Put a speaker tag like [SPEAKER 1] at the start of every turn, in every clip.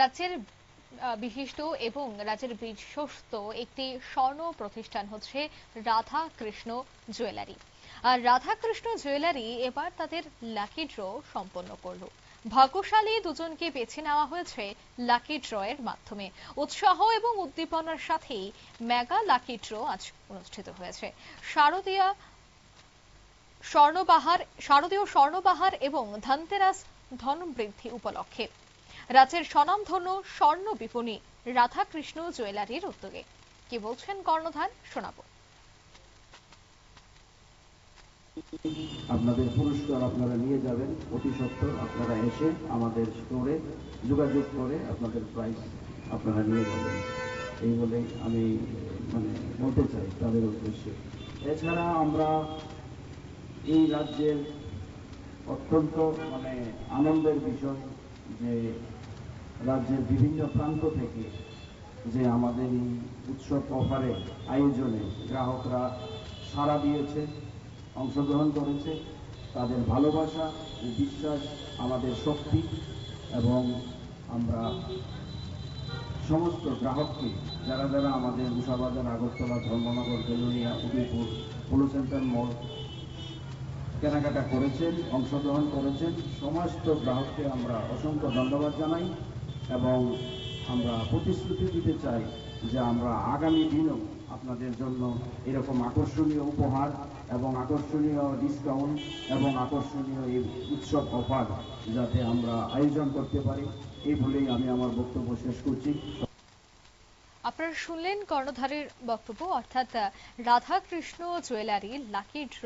[SPEAKER 1] রাজ্যের বিশিষ্ট এবং রাজ্যের বিশ্বস্ত একটি স্বর্ণ প্রতিষ্ঠান হচ্ছে রাধা কৃষ্ণ জুয়েলারি। আর রাধা কৃষ্ণ জুয়েলারি এবার তাদের লাকি ড্র সম্পন্ন করল। ভাগ্যশালী দুজনকে বেছে নেওয়া হয়েছে লাকি ড্র এর মাধ্যমে। উৎসাহ এবং উদ্দীপনার সাথেই মেগা লাকি ড্র আজ অনুষ্ঠিত হয়েছে। শারদীয়া স্বর্ণবাহার, শারদীয় স্বর্ণবাহার এবং ধনতেরাস ধন বৃদ্ধি উপলক্ষে। রাজ্যের স্বনামধন্য স্বর্ণ বিপণী রাধাকৃষ্ণ জুয়েলারির উদ্যোগে। কি বলছেন কর্ণধার শোনাবো।
[SPEAKER 2] আপনাদের পুরস্কার আপনারা নিয়ে যাবেন, অতি সত্বর আপনারা এসে আমাদের স্টোরে যোগাযোগ করে আপনাদের প্রাইস আপনারা নিয়ে যাবেন। এই বলে আমি মানে বলতে চাই তাদের উদ্দেশ্যে। এছাড়া আমরা এই রাজ্যের অত্যন্ত মানে আনন্দের বিষয় যে রাজ্যের বিভিন্ন প্রান্ত থেকে যে আমাদের এই উৎসব অফারে আয়োজনে গ্রাহকরা সাড়া দিয়েছে, অংশগ্রহণ করেছে। তাদের ভালোবাসা ও বিশ্বাস আমাদের শক্তি এবং আমরা সমস্ত গ্রাহককে, যারা যারা আমাদের উষাবাজার, আগরতলা, ধর্মনগর বেলুনিয়া উদয়পুর, পোলো সেন্টার মোড় কেনাকাটা করেছেন, অংশগ্রহণ করেছেন। সমস্ত গ্রাহককে আমরা অসংখ্য ধন্যবাদ জানাই। এবং আমরা প্রতিশ্রুতি দিতে চাই যে আমরা আগামী দিনেও আপনাদের জন্য এরকম আকর্ষণীয় উপহার এবং আকর্ষণীয় ডিসকাউন্ট এবং আকর্ষণীয় এই উৎসব অফার যাতে আমরা আয়োজন করতে পারি। এই বলেই আমি আমার বক্তব্য শেষ করছি।
[SPEAKER 1] আপনারা শুনলেন কর্ণধারের বক্তব্য, অর্থাৎ, রাধাকৃষ্ণ জুয়েলারি, লাকি ড্র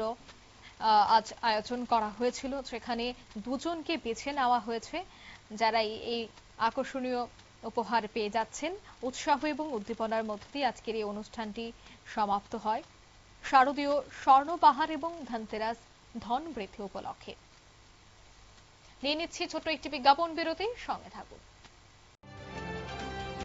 [SPEAKER 1] আজ আয়োজন করা হয়েছিল, সেখানে দুজনকে বেছে নেওয়া হয়েছে, যারা এই- আকর্ষণীয় উপহার পেয়ে যাচ্ছেন। উৎসাহ এবং উদ্দীপনার মধ্য দিয়ে আজকের এই অনুষ্ঠানটি সমাপ্ত হয়। শারদীয় স্বর্ণবাহার এবং ধনতেরাস ধন বৃদ্ধি উপলক্ষে। নিয়ে নিচ্ছি ছোট্ট একটি বিজ্ঞাপন বিরতি, সঙ্গে থাকুন।